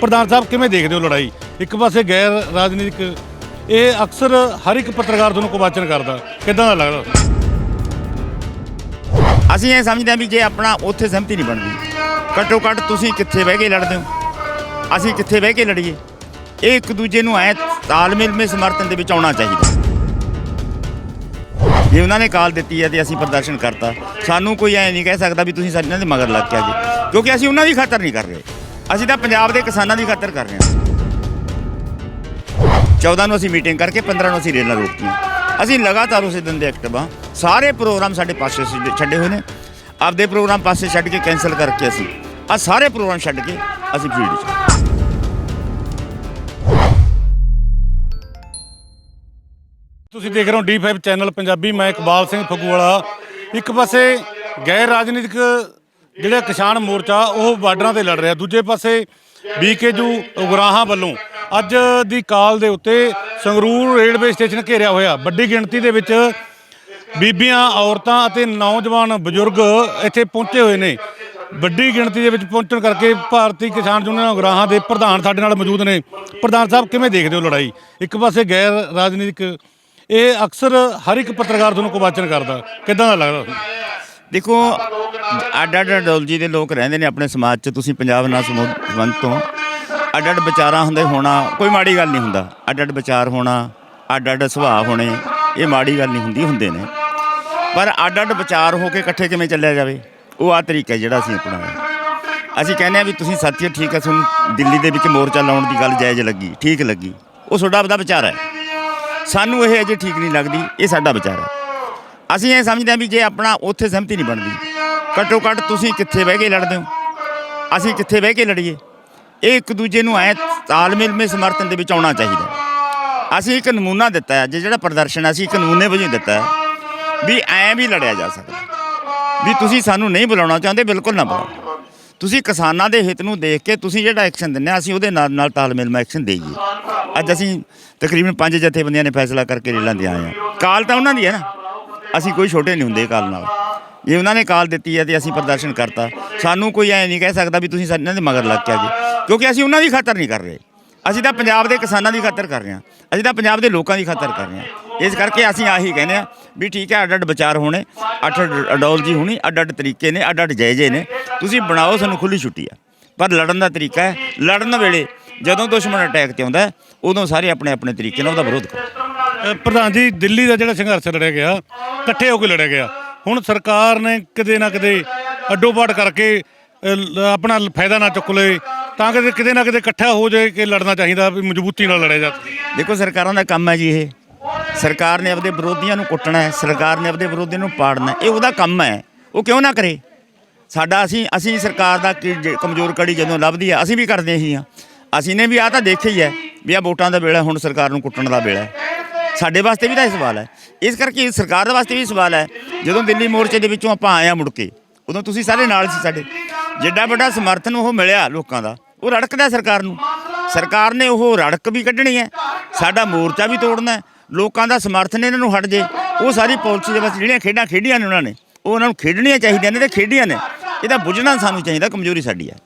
ਪ੍ਰਧਾਨ ਸਾਹਿਬ, ਕਿਵੇਂ ਦੇਖਦੇ ਹੋ ਲੜਾਈ? ਇੱਕ ਪਾਸੇ ਗੈਰ ਰਾਜਨੀਤਿਕ, ਇਹ ਅਕਸਰ ਹਰ ਇੱਕ ਪੱਤਰਕਾਰ ਤੁਹਾਨੂੰ ਕੁਵਾਚਨ ਕਰਦਾ। ਕਿਦਾਂ ਦਾ ਲੱਗਦਾ? ਅਸੀਂ ਇਹ ਸਮਝਦੇ ਹਾਂ ਵੀ ਜੇ ਆਪਣਾ ਉੱਥੇ ਸਹਿਮਤੀ ਨਹੀਂ ਬਣਦੀ, ਘੱਟੋ ਘੱਟ ਤੁਸੀਂ ਕਿੱਥੇ ਬਹਿ ਕੇ ਲੜਦੇ ਹੋ? ਅਸੀਂ ਕਿੱਥੇ ਬਹਿ ਕੇ ਲੜੀਏ? ਇਹ ਇੱਕ ਦੂਜੇ ਨੂੰ ਐ ਤਾਲਮੇਲ ਮੇ ਸਮਰਥਨ ਦੇ ਵਿੱਚ ਆਉਣਾ ਚਾਹੀਦਾ। ਜੇ ਉਹਨਾਂ ਨੇ ਕਾਲ ਦਿੱਤੀ ਹੈ ਤੇ ਅਸੀਂ ਪ੍ਰਦਰਸ਼ਨ ਕਰਤਾ, ਸਾਨੂੰ ਕੋਈ ਐ ਨਹੀਂ ਕਹਿ ਸਕਦਾ ਵੀ ਤੁਸੀਂ ਸਾਡੇ ਦੇ ਮਗਰ ਲੱਗ ਕੇ ਆ ਜੀ, ਕਿਉਂਕਿ ਅਸੀਂ ਉਹਨਾਂ ਦੀ ਖਾਤਰ ਨਹੀਂ ਕਰ ਰਹੇ। ਅਸੀਂ ਤਾਂ ਪੰਜਾਬ ਦੇ ਕਿਸਾਨਾਂ ਦੀ ਖਾਤਰ ਕਰ ਰਹੇ ਹਾਂ। 14 ਨੂੰ ਅਸੀਂ ਮੀਟਿੰਗ ਕਰਕੇ 15 ਨੂੰ ਅਸੀਂ ਰੇਲਾਂ ਰੋਕਤੀਆਂ। ਅਸੀਂ ਲਗਾਤਾਰ ਉਸੇ ਦਿਨ ਦੇ ਐਕਟਿਵ ਸਾਰੇ ਪ੍ਰੋਗਰਾਮ ਸਾਡੇ ਪਾਸੇ ਛੱਡੇ- ਹੋਏ ਨੇ। ਆਪਦੇ ਪ੍ਰੋਗਰਾਮ ਪਾਸੇ ਛੱਡ ਕੇ ਕੈਨਸਲ ਕਰਕੇ ਅਸੀਂ। ਆ ਸਾਰੇ ਪ੍ਰੋਗਰਾਮ ਛੱਡ ਕੇ ਅਸੀਂ ਫੀਲਡ 'ਚ ਤੁਸੀਂ ਦੇਖ ਰਹੇ ਹੋ ਡੀ5 ਚੈਨਲ ਪੰਜਾਬੀ। ਮੈਂ ਇਕਬਾਲ ਸਿੰਘ ਫਗੂਵਾਲਾ। ਇੱਕ ਪਾਸੇ ਗੈਰ ਰਾਜਨੀਤਿਕ ਜਿਹੜਾ ਕਿਸਾਨ ਮੋਰਚਾ, ਉਹ ਬਾਰਡਰਾਂ ਤੇ ਲੜ ਰਿਹਾ। ਦੂਜੇ ਪਾਸੇ ਬੀਕੇਜੂ ਉਗਰਾਹਾਂ ਵੱਲੋਂ ਅੱਜ ਦੀ ਕਾਲ ਦੇ ਉੱਤੇ ਸੰਗਰੂਰ ਰੇਲਵੇ ਸਟੇਸ਼ਨ ਘੇਰਿਆ ਹੋਇਆ। ਵੱਡੀ ਗਿਣਤੀ ਦੇ ਵਿੱਚ ਬੀਬੀਆਂ, ਔਰਤਾਂ ਅਤੇ ਨੌਜਵਾਨ ਬਜ਼ੁਰਗ ਇੱਥੇ ਪਹੁੰਚੇ ਹੋਏ ਨੇ। ਵੱਡੀ ਗਿਣਤੀ ਦੇ ਵਿੱਚ ਪਹੁੰਚਣ ਕਰਕੇ ਭਾਰਤੀ ਕਿਸਾਨ ਯੂਨੀਅਨ ਉਗਰਾਹਾਂ ਦੇ ਪ੍ਰਧਾਨ ਸਾਡੇ ਨਾਲ ਮੌਜੂਦ ਨੇ। ਪ੍ਰਧਾਨ ਸਾਹਿਬ, ਕਿਵੇਂ ਦੇਖਦੇ ਹੋ ਲੜਾਈ? ਇੱਕ ਪਾਸੇ ਗੈਰ ਰਾਜਨੀਤਿਕ ਇਹ ਅਕਸਰ ਹਰ ਇੱਕ ਪੱਤਰਕਾਰ ਤੁਹਾਨੂੰ ਕੁਵਾਚਨ ਕਰਦਾ। ਕਿਦਾਂ ਦਾ ਲੱਗਦਾ? ਦੇਖੋ ਅੱਡ ਅੱਡ ਆਈਡੀਓਲੋਜੀ ਦੇ ਲੋਕ ਰਹਿੰਦੇ ਨੇ ਆਪਣੇ ਸਮਾਜ 'ਚ, ਤੁਸੀਂ ਪੰਜਾਬ ਨਾਲ ਸਮੂਹ- ਸੰਬੰਧ ਤੋਂ। ਅੱਡ ਅੱਡ ਵਿਚਾਰਾਂ ਹੁੰਦੇ ਹੋਣਾ, ਕੋਈ ਮਾੜੀ ਗੱਲ ਨਹੀਂ ਹੁੰਦਾ। ਅੱਡ ਅੱਡ ਵਿਚਾਰ ਹੋਣਾ ਅੱਡ ਅੱਡ ਸੁਭਾਅ ਹੋਣੇ, ਇਹ ਮਾੜੀ ਗੱਲ ਨਹੀਂ ਹੁੰਦੀ, ਹੁੰਦੇ ਨੇ। ਪਰ ਅੱਡ ਅੱਡ ਵਿਚਾਰ ਹੋ ਕੇ ਇਕੱਠੇ ਕਿਵੇਂ ਚੱਲਿਆ ਜਾਵੇ? ਉਹ ਆ ਤਰੀਕਾ ਜਿਹੜਾ ਅਸੀਂ ਅਪਣਾਇਆ। ਅਸੀਂ ਕਹਿੰਦੇ ਆ ਵੀ ਤੁਸੀਂ ਸਾਥੀਓ, ਠੀਕ ਹੈ, ਤੁਹਾਨੂੰ ਦਿੱਲੀ ਦੇ ਵਿੱਚ ਮੋਰਚਾ ਲਾਉਣ ਦੀ ਗੱਲ ਜਾਇਜ਼ ਲੱਗੀ, ਠੀਕ ਲੱਗੀ। ਉਹ ਤੁਹਾਡਾ ਆਪਦਾ ਵਿਚਾਰ ਹੈ। ਸਾਨੂੰ ਇਹ ਅਜੇ ਠੀਕ ਨਹੀਂ ਲੱਗਦੀ, ਇਹ ਸਾਡਾ ਵਿਚਾਰ ਹੈ। ਅਸੀਂ ਇਹ ਸਮਝਦੇ ਹਾਂ ਵੀ ਜੇ ਆਪਣਾ ਉੱਥੇ ਸਹਿਮਤੀ ਨਹੀਂ ਬਣਦੀ, ਘੱਟੋ ਘੱਟ ਤੁਸੀਂ ਕਿੱਥੇ ਬਹਿ ਕੇ ਲੜਦੇ ਹੋ? ਅਸੀਂ ਕਿੱਥੇ ਬਹਿ ਕੇ ਲੜੀਏ? ਇਹ ਇੱਕ ਦੂਜੇ ਨੂੰ ਐ ਤਾਲਮੇਲ ਮੇ ਸਮਰਥਨ ਦੇ ਵਿੱਚ ਆਉਣਾ ਚਾਹੀਦਾ ਅਸੀਂ ਇੱਕ ਨਮੂਨਾ ਦਿੱਤਾ ਹੈ ਜਿਹੜਾ ਪ੍ਰਦਰਸ਼ਨ ਅਸੀਂ ਇੱਕ ਨਮੂਨੇ ਵਜੋਂ ਦਿੱਤਾ ਹੈ ਵੀ ਐਂ ਵੀ ਲੜਿਆ ਜਾ ਸਕਦਾ ਵੀ ਤੁਸੀਂ ਸਾਨੂੰ ਨਹੀਂ ਬੁਲਾਉਣਾ ਚਾਹੁੰਦੇ, ਬਿਲਕੁਲ ਨਾ ਬੁਲਾਓ। ਤੁਸੀਂ ਕਿਸਾਨਾਂ ਦੇ ਹਿੱਤ ਨੂੰ ਦੇਖ ਕੇ ਤੁਸੀਂ ਜਿਹੜਾ ਐਕਸ਼ਨ ਦਿੰਦੇ ਆ ਅਸੀਂ ਉਹਦੇ ਨਾਲ ਨਾਲ ਤਾਲਮੇਲ ਮੈਂ ਐਕਸ਼ਨ ਦੇਈਏ। ਅੱਜ ਅਸੀਂ ਤਕਰੀਬਨ ਪੰਜ ਜਥੇਬੰਦੀਆਂ ਨੇ ਫੈਸਲਾ ਕਰਕੇ ਰੇਲਾਂ ਦੇ ਆਏ ਆ ਕਾਲ ਤਾਂ ਉਹਨਾਂ ਦੀ ਹੈ ਨਾ? ਅਸੀਂ ਕੋਈ ਛੋਟੇ ਨਹੀਂ ਹੁੰਦੇ ਕਾਲ ਨਾਲ। ਜੇ ਉਹਨਾਂ ਨੇ ਕਾਲ ਦਿੱਤੀ ਹੈ ਤੇ ਅਸੀਂ ਪ੍ਰਦਰਸ਼ਨ ਕਰਤਾ। ਸਾਨੂੰ ਕੋਈ ਐ ਨਹੀਂ ਕਹਿ ਸਕਦਾ ਵੀ ਤੁਸੀਂ ਸਾਡੇ ਦੇ ਮਗਰ ਲੱਗ ਕੇ ਜੀ ਕਿਉਂਕਿ ਅਸੀਂ ਉਹਨਾਂ ਦੀ ਖਾਤਰ ਨਹੀਂ ਕਰ ਰਹੇ। ਅਸੀਂ ਤਾਂ ਪੰਜਾਬ ਦੇ ਕਿਸਾਨਾਂ ਦੀ ਖਾਤਰ ਕਰ ਰਹੇ ਹਾਂ। ਅਸੀਂ ਤਾਂ ਪੰਜਾਬ ਦੇ ਲੋਕਾਂ ਦੀ ਖਾਤਰ ਕਰ ਰਹੇ ਹਾਂ। ਇਸ ਕਰਕੇ ਅਸੀਂ ਆਹੀ ਕਹਿੰਦੇ ਆ ਵੀ ਠੀਕ ਹੈ ਅੱਡ ਅੱਡ ਵਿਚਾਰ ਹੋਣੇ। ਅੱਡ ਅੱਡ ਅਡੋਲਜੀ ਹੋਣੀ ਅੱਡ ਅੱਡ ਤਰੀਕੇ ਨੇ ਅੱਡ ਅੱਡ ਜਾਇਜ਼ੇ ਨੇ। ਤੁਸੀਂ ਬਣਾਓ, ਸਾਨੂੰ ਖੁੱਲੀ ਛੁੱਟੀ ਆ। ਪਰ ਲੜਨ ਦਾ ਤਰੀਕਾ ਹੈ। ਲੜਨ ਵੇਲੇ ਜਦੋਂ ਦੁਸ਼ਮਣ ਅਟੈਕ ਤੇ ਆਉਂਦਾ ਉਦੋਂ ਸਾਰੇ ਆਪਣੇ ਆਪਣੇ ਤਰੀਕੇ ਨਾਲ ਉਹਦਾ ਵਿਰੋਧ ਕਰੋ। ਅ, ਪ੍ਰਧਾਨ ਜੀ ਦਿੱਲੀ ਦਾ ਜਿਹੜਾ ਸੰਘਰਸ਼ ਲੜਿਆ ਗਿਆ ਇਕੱਠੇ ਹੋ ਕੇ ਲੜਿਆ ਗਿਆ। ਹੁਣ ਸਰਕਾਰ ਨੇ ਕਿਤੇ ਨਾ ਕਿਤੇ ਅੱਡੋ-ਪਾਟ ਕਰਕੇ ਅ, ਲ- ਆਪਣਾ ਫਾਇਦਾ ਨਾ ਚੁੱਕ ਲਏ ਤਾਂ ਕਿ ਕਿਤੇ ਨਾ ਕਿਤੇ ਇਕੱਠਾ ਹੋ ਜਾਏ ਕਿ ਲੜਨਾ ਚਾਹੀਦਾ ਵੀ ਮਜ਼ਬੂਤੀ ਨਾਲ ਲੜਿਆ ਜਾ ਦੇਖੋ ਸਰਕਾਰਾਂ ਦਾ ਕੰਮ ਹੈ ਜੀ ਇਹ। ਸਰਕਾਰ ਨੇ ਆਪਦੇ ਵਿਰੋਧੀਆਂ ਨੂੰ ਕੁੱਟਣਾ ਹੈ ਸਰਕਾਰ ਨੇ ਆਪਦੇ ਵਿਰੋਧੀਆਂ ਨੂੰ ਪਾੜਨਾ ਹੈ। ਇਹ ਉਹਦਾ ਕੰਮ ਹੈ। ਉਹ ਕਿਉਂ ਨਾ ਕਰੇ? ਸਾਡਾ ਅਸੀਂ ਅਸੀਂ ਸਰਕਾਰ ਦਾ ਕੀ ਜੇ ਕਮਜ਼ੋਰ ਕੜੀ ਜਦੋਂ ਲੱਭਦੀ ਹੈ ਅਸੀਂ ਵੀ ਕਰਦੇ ਹੀ ਹਾਂ ਅਸੀਂ ਨੇ ਵੀ ਆ ਤਾਂ ਦੇਖਿਆ ਹੀ ਹੈ ਵੀ ਆ ਵੋਟਾਂ ਦਾ ਵੇਲਾ ਹੁਣ ਸਰਕਾਰ ਨੂੰ ਕੁੱਟਣ ਦਾ ਵੇਲਾ ਹੈ। ਸਾਡੇ ਵਾਸਤੇ ਵੀ ਤਾਂ ਇਹ ਸਵਾਲ ਹੈ। ਇਸ ਕਰਕੇ ਸਰਕਾਰ ਦੇ ਵਾਸਤੇ ਵੀ ਸਵਾਲ ਹੈ, ਜਦੋਂ ਦਿੱਲੀ ਮੋਰਚੇ ਦੇ ਵਿੱਚੋਂ ਆਪਾਂ ਆਏ ਆ ਮੁੜ ਕੇ, ਉਦੋਂ ਤੁਸੀਂ ਸਾਰੇ ਨਾਲ ਸੀ ਸਾਡੇ। ਜਿੱਡਾ ਵੱਡਾ ਸਮਰਥਨ ਉਹ ਮਿਲਿਆ ਲੋਕਾਂ ਦਾ, ਉਹ ਰੜਕਦਾ ਸਰਕਾਰ ਨੂੰ। ਸਰਕਾਰ ਨੇ ਉਹ ਰੜਕ ਵੀ ਕੱਢਣੀ ਹੈ, ਸਾਡਾ ਮੋਰਚਾ ਵੀ ਤੋੜਨਾ ਹੈ, ਲੋਕਾਂ ਦਾ ਸਮਰਥਨ ਇਹਨਾਂ ਨੂੰ ਹਟ ਜੇ। ਉਹ ਸਾਰੀ ਪਾਲਿਸੀ ਦੇ ਵਿੱਚ ਜਿਹੜੀਆਂ ਖੇਡਾਂ ਖੇਡੀਆਂ ਨੇ ਉਹਨਾਂ ਨੇ, ਉਹ ਉਹਨਾਂ ਨੂੰ ਖੇਡਣੀਆਂ ਚਾਹੀਦੀਆਂ ਨੇ ਤੇ ਖੇਡੀਆਂ ਨੇ। ਇਹਦਾ ਬੁੱਝਣਾ ਸਾਨੂੰ ਚਾਹੀਦਾ, ਕਮਜ਼ੋਰੀ ਸਾਡੀ ਹੈ।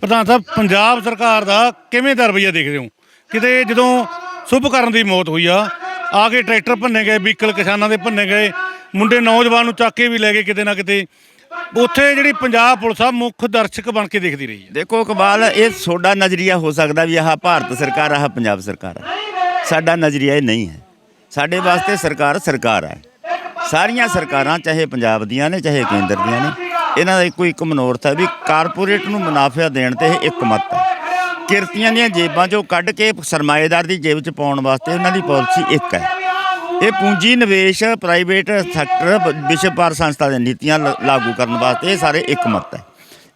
ਪ੍ਰਧਾਨ ਸਾਹਿਬ, ਪੰਜਾਬ ਸਰਕਾਰ ਦਾ ਕਿਵੇਂ ਦਾ ਰਵੱਈਆ ਦੇਖਦੇ ਹੋ? ਕਿਤੇ ਜਦੋਂ ਸੁਭ ਕਰਨ ਦੀ ਮੌਤ ਹੋਈ ਆ ਆ ਕੇ ਟਰੈਕਟਰ ਭੰਨੇ ਗਏ, ਵਹੀਕਲ ਕਿਸਾਨਾਂ ਦੇ ਭੰਨੇ ਗਏ, ਮੁੰਡੇ ਨੌਜਵਾਨ ਨੂੰ ਚੱਕ ਕੇ ਵੀ ਲੈ ਗਏ ਕਿਤੇ ਨਾ ਕਿਤੇ। ਉੱਥੇ ਜਿਹੜੀ ਪੰਜਾਬ ਪੁਲਿਸ ਆ, ਮੁੱਖ ਦਰਸ਼ਕ ਬਣ ਕੇ ਦੇਖਦੀ ਰਹੀ ਹੈ। ਦੇਖੋ ਇਕਬਾਲ, ਇਹ ਤੁਹਾਡਾ ਨਜ਼ਰੀਆ ਹੋ ਸਕਦਾ ਵੀ ਆਹ ਭਾਰਤ ਸਰਕਾਰ, ਆਹ ਪੰਜਾਬ ਸਰਕਾਰ ਆ ਸਾਡਾ ਨਜ਼ਰੀਆ ਇਹ ਨਹੀਂ ਹੈ। ਸਾਡੇ ਵਾਸਤੇ ਸਰਕਾਰ ਸਰਕਾਰ ਹੈ। ਸਾਰੀਆਂ ਸਰਕਾਰਾਂ, ਚਾਹੇ ਪੰਜਾਬ ਦੀਆਂ ਨੇ, ਚਾਹੇ ਕੇਂਦਰ ਦੀਆਂ ਨੇ, ਇਹਨਾਂ ਦਾ ਇੱਕੋ ਇੱਕ ਮਨੋਰਥ ਹੈ ਵੀ ਕਾਰਪੋਰੇਟ ਨੂੰ ਮੁਨਾਫਾ ਦੇਣ ਤੇ ਇਹ ਇੱਕ ਮਤ ਕਿਰਤੀਆਂ ਦੀਆਂ ਜੇਬਾਂ 'ਚੋਂ ਕੱਢ ਕੇ ਸਰਮਾਏਦਾਰ ਦੀ ਜੇਬ 'ਚ ਪਾਉਣ ਵਾਸਤੇ ਉਹਨਾਂ ਦੀ ਪਾਲਿਸੀ ਇੱਕ ਹੈ। ਇਹ ਪੂੰਜੀ ਨਿਵੇਸ਼ ਪ੍ਰਾਈਵੇਟ ਸੈਕਟਰ ਵਿਸ਼ਵ ਭਾਰ ਸੰਸਥਾ ਦੀਆਂ ਨੀਤੀਆਂ ਲ- ਲਾਗੂ ਕਰਨ ਵਾਸਤੇ ਇਹ ਸਾਰੇ ਇੱਕ ਮਤ ਹੈ।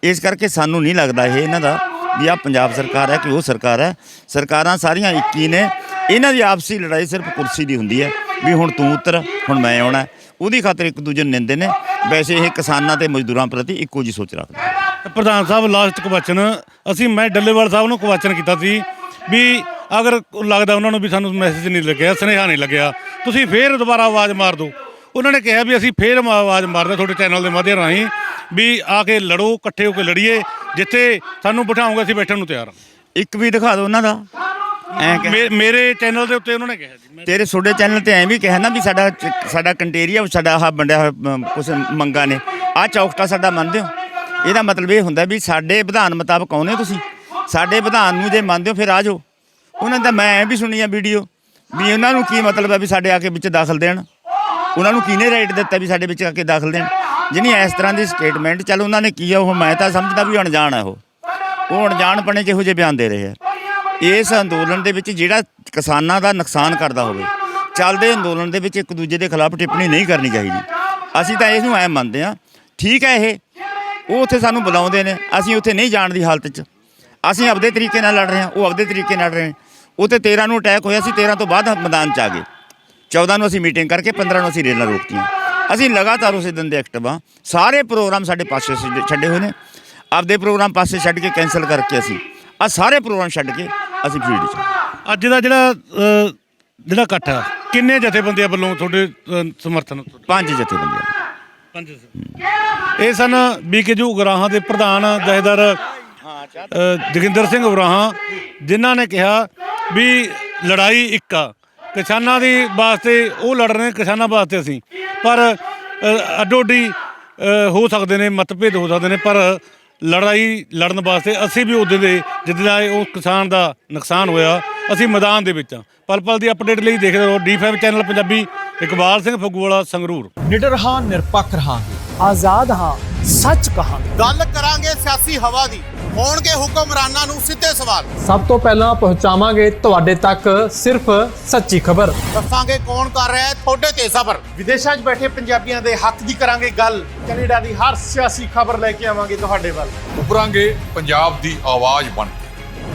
ਇਸ ਕਰਕੇ ਸਾਨੂੰ ਨਹੀਂ ਲੱਗਦਾ ਇਹ ਇਹਨਾਂ ਦਾ ਵੀ ਆ ਪੰਜਾਬ ਸਰਕਾਰ ਹੈ ਕਿ ਉਹ ਸਰਕਾਰ ਹੈ। ਸਰਕਾਰਾਂ ਸਾਰੀਆਂ ਇੱਕ ਹੀ ਨੇ। ਇਹਨਾਂ ਦੀ ਆਪਸੀ ਲੜਾਈ ਸਿਰਫ ਕੁਰਸੀ ਦੀ ਹੁੰਦੀ ਹੈ ਵੀ ਹੁਣ ਤੂੰ ਉਤਰ, ਹੁਣ ਮੈਂ ਆਉਣਾ। ਉਹਦੀ ਖਾਤਰ ਇੱਕ ਦੂਜੇ ਨੂੰ ਨਿੰਦੇ ਨੇ। ਵੈਸੇ ਇਹ ਕਿਸਾਨਾਂ ਤੇ ਮਜ਼ਦੂਰਾਂ ਪ੍ਰਤੀ ਇੱਕੋ ਜੀ ਸੋਚ ਰੱਖਦੇ ਪ੍ਰਧਾਨ ਸਾਹਿਬ ਲਾਸਟ ਕੁਐਸਚਨ ਅਸੀਂ ਮੈਂ ਡੱਲੇਵਾਲ ਸਾਹਿਬ ਨੂੰ ਕੁਐਸਚਨ ਕੀਤਾ ਸੀ ਵੀ ਅਗਰ ਲੱਗਦਾ ਉਹਨਾਂ ਨੂੰ ਵੀ ਸਾਨੂੰ ਮੈਸੇਜ ਨਹੀਂ ਲੱਗਿਆ ਸੁਨੇਹਾ ਨਹੀਂ ਲੱਗਿਆ ਤੁਸੀਂ ਫੇਰ ਦੁਬਾਰਾ ਆਵਾਜ਼ ਮਾਰ ਦਿਓ। ਉਹਨਾਂ ਨੇ ਕਿਹਾ ਵੀ ਅਸੀਂ ਫੇਰ ਆਵਾਜ਼ ਮਾਰਦੇ ਤੁਹਾਡੇ ਚੈਨਲ ਦੇ ਮਾਧਿਅਮ ਰਾਹੀਂ ਵੀ ਆ ਕੇ ਲੜੋ ਇਕੱਠੇ ਹੋ ਕੇ ਲੜੀਏ ਜਿੱਥੇ ਸਾਨੂੰ ਬਿਠਾਉਂਗੇ ਅਸੀਂ ਬੈਠਣ ਨੂੰ ਤਿਆਰ ਹਾਂ। ਇੱਕ ਵੀ ਦਿਖਾ ਦਿਓ ਉਹਨਾਂ ਦਾ। ਐ ਮੇ- ਮੇਰੇ ਚੈਨਲ ਦੇ ਉੱਤੇ ਉਹਨਾਂ ਨੇ ਕਿਹਾ ਜੀ। ਮੈਂ- ਤੇਰੇ ਛੋਡੇ ਚੈਨਲ ਤੇ ਐ ਵੀ ਕਿਹਾ ਨਾ ਵੀ ਸਾਡਾ ਚ- ਸਾਡਾ ਕੰਟੇਰੀਆ ਸਾਡਾ ਆਹ ਬੰਡਿਆ ਕੁਝ ਮੰਗਾ ਨੇ। ਆ ਚੌਕਟਾ ਸਾਡਾ ਮੰਨਦੇ ਹੋ? ਇਹਦਾ ਮਤਲਬ ਇਹ ਹੁੰਦਾ ਵੀ ਸਾਡੇ ਵਿਧਾਨ ਮੁਤਾਬਕ ਆਉਨੇ ਤੁਸੀਂ। ਸਾਡੇ ਵਿਧਾਨ ਨੂੰ ਜੇ ਮੰਨਦੇ ਹੋ ਫਿਰ ਆ ਜਾਓ। ਉਹਨਾਂ ਦਾ ਮੈਂ ਐ ਵੀ ਸੁਣੀ ਆ ਵੀਡੀਓ ਵੀ ਉਹਨਾਂ ਨੂੰ ਕੀ ਮਤਲਬ ਹੈ ਵੀ ਸਾਡੇ ਆ ਕੇ ਵਿੱਚ ਦਾਖਲ ਦੇਣ। ਉਹਨਾਂ ਨੂੰ ਕਿਹਨੇ ਰਾਈਟ ਦਿੱਤਾ ਵੀ ਸਾਡੇ ਵਿੱਚ ਆ ਕੇ ਦਾਖਲ ਦੇਣ। ਜਿਹਨੀ ਇਸ ਤਰ੍ਹਾਂ ਦੀ ਸਟੇਟਮੈਂਟ ਚੱਲ ਉਹਨਾਂ ਨੇ ਕੀ ਆ ਉਹ ਮੈਂ ਤਾਂ ਸਮਝਦਾ ਵੀ ਅਣਜਾਣ ਹੈ ਉਹ। ਉਹ ਅਣਜਾਣਪਣੇ 'ਚ ਇਹੋ ਜਿਹੇ ਬਿਆਨ ਦੇ ਰਹੇ ਆ। ਇਸ ਅੰਦੋਲਨ ਦੇ ਵਿੱਚ ਜਿਹੜਾ ਕਿਸਾਨਾਂ ਦਾ ਨੁਕਸਾਨ ਕਰਦਾ ਹੋਵੇ, ਚੱਲਦੇ ਅੰਦੋਲਨ ਦੇ ਵਿੱਚ ਇੱਕ ਦੂਜੇ ਦੇ ਖਿਲਾਫ ਟਿੱਪਣੀ ਨਹੀਂ ਕਰਨੀ ਚਾਹੀਦੀ। ਅਸੀਂ ਤਾਂ ਇਹਨੂੰ ਐ ਮੰਨਦੇ ਆ ਠੀਕ ਹੈ ਇਹ। ਉਹ ਉੱਥੇ ਸਾਨੂੰ ਬੁਲਾਉਂਦੇ ਨੇ। ਅਸੀਂ ਉੱਥੇ ਨਹੀਂ ਜਾਣ ਦੀ ਹਾਲਤ 'ਚ। ਅਸੀਂ ਆਪਦੇ ਤਰੀਕੇ ਨਾਲ ਲੜ ਰਹੇ ਹਾਂ ਉਹ ਆਪਦੇ ਤਰੀਕੇ ਨਾਲ ਲੜ ਰਹੇ ਨੇ। ਤੇ 13 ਨੂੰ ਅਟੈਕ ਹੋਇਆ ਸੀ 13 ਤੋਂ ਬਾਅਦ ਮੈਦਾਨ 'ਚ ਆ ਗਏ। 14 ਨੂੰ ਅਸੀਂ ਮੀਟਿੰਗ ਕਰਕੇ 15 ਨੂੰ ਅਸੀਂ ਰੇਲਾਂ ਰੋਕਤੀਆਂ। ਅਸੀਂ ਲਗਾਤਾਰ ਉਸੇ ਦਿਨ ਦੇ ਐਕਟਿਵ ਹਾਂ। ਸਾਰੇ ਪ੍ਰੋਗਰਾਮ ਸਾਡੇ ਪਾਸੇ ਛੱਡੇ- ਹੋਏ ਨੇ। ਆਪਦੇ ਪ੍ਰੋਗਰਾਮ ਪਾਸੇ ਛੱਡ ਕੇ ਕੈਨਸਲ ਕਰਕੇ ਅਸੀਂ ਆ ਸਾਰੇ ਪ੍ਰੋਗਰਾਮ ਛੱਡ ਕੇ ਅਸੀਂ ਫੀਲਡ 'ਚ। ਅੱਜ ਦਾ ਜਿਹੜਾ ਜਿਹੜਾ ਇਕੱਠ ਆ ਕਿੰਨੇ ਜਥੇਬੰਦੀਆਂ ਵੱਲੋਂ ਤੁਹਾਡੇ ਸਮਰਥਨ? ਪੰਜ ਜਥੇਬੰਦੀਆਂ। ਇਹ ਸਨ ਬੀਕੇ ਜੂ ਉਗਰਾਹਾਂ ਦੇ ਪ੍ਰਧਾਨ ਜਹੇਦਾਰ ਅ, ਜੋਗਿੰਦਰ ਸਿੰਘ ਉਗਰਾਹਾਂ ਜਿਨ੍ਹਾਂ ਨੇ ਕਿਹਾ ਵੀ ਲੜਾਈ ਇੱਕ ਆ। ਕਿਸਾਨਾਂ ਦੀ ਵਾਸਤੇ ਉਹ ਲੜ ਰਹੇ ਕਿਸਾਨਾਂ ਵਾਸਤੇ ਅਸੀਂ। ਪਰ ਅ, ਅੱਡੋ ਅੱਡੀ ਹੋ ਸਕਦੇ ਨੇ ਮਤਭੇਦ ਹੋ ਸਕਦੇ ਨੇ ਪਰ ਲੜਾਈ ਲੜਨ ਵਾਸਤੇ ਅਸੀਂ ਵੀ ਉਹਦੇ ਦੇ ਜਿੱਦਾਂ ਇਹ ਉਹ ਕਿਸਾਨ ਦਾ ਨੁਕਸਾਨ ਹੋਇਆ। ਅਸੀਂ ਮੈਦਾਨ ਦੇ ਵਿੱਚ ਆ ਪਲ ਪਲ ਦੀ ਅਪਡੇਟ ਲਈ ਦੇਖਦੇ ਰਹੋ D five channel Punjabi Iqbal Singh Phaguwala Sangrur. ਨਿਡਰ ਹਾਂ ਨਿਰਪੱਖ ਰਹਾਂਗੇ। ਆਜ਼ਾਦ ਹਾਂ ਸੱਚ ਕਹਾਂਗੇ। ਗੱਲ ਕਰਾਂਗੇ ਸਿਆਸੀ ਹਵਾ ਦੀ। ਹੋਣਗੇ ਹੁਕਮਰਾਨਾਂ ਨੂੰ ਸਿੱਧੇ ਸਵਾਲ। ਸਭ ਤੋਂ ਪਹਿਲਾਂ ਪਹੁੰਚਾਵਾਂਗੇ ਤੁਹਾਡੇ ਤੱਕ ਸਿਰਫ ਸੱਚੀ ਖਬਰ। ਦੱਸਾਂਗੇ ਕੌਣ ਕਰ ਰਿਹਾ ਹੈ ਤੁਹਾਡੇ ਤੇ ਸਬਰ। ਵਿਦੇਸ਼ਾਂ 'ਚ ਬੈਠੇ ਪੰਜਾਬੀਆਂ ਦੇ ਹੱਕ ਦੀ ਕਰਾਂਗੇ ਗੱਲ। ਕੈਨੇਡਾ ਦੀ ਹਰ ਸਿਆਸੀ ਖਬਰ ਲੈ ਕੇ ਆਵਾਂਗੇ ਤੁਹਾਡੇ ਵੱਲ। ਉਭਰਾਂਗੇ ਪੰਜਾਬ ਦੀ ਆਵਾਜ਼ ਬਣ ਕੇ।